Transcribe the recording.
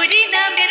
হরি নামের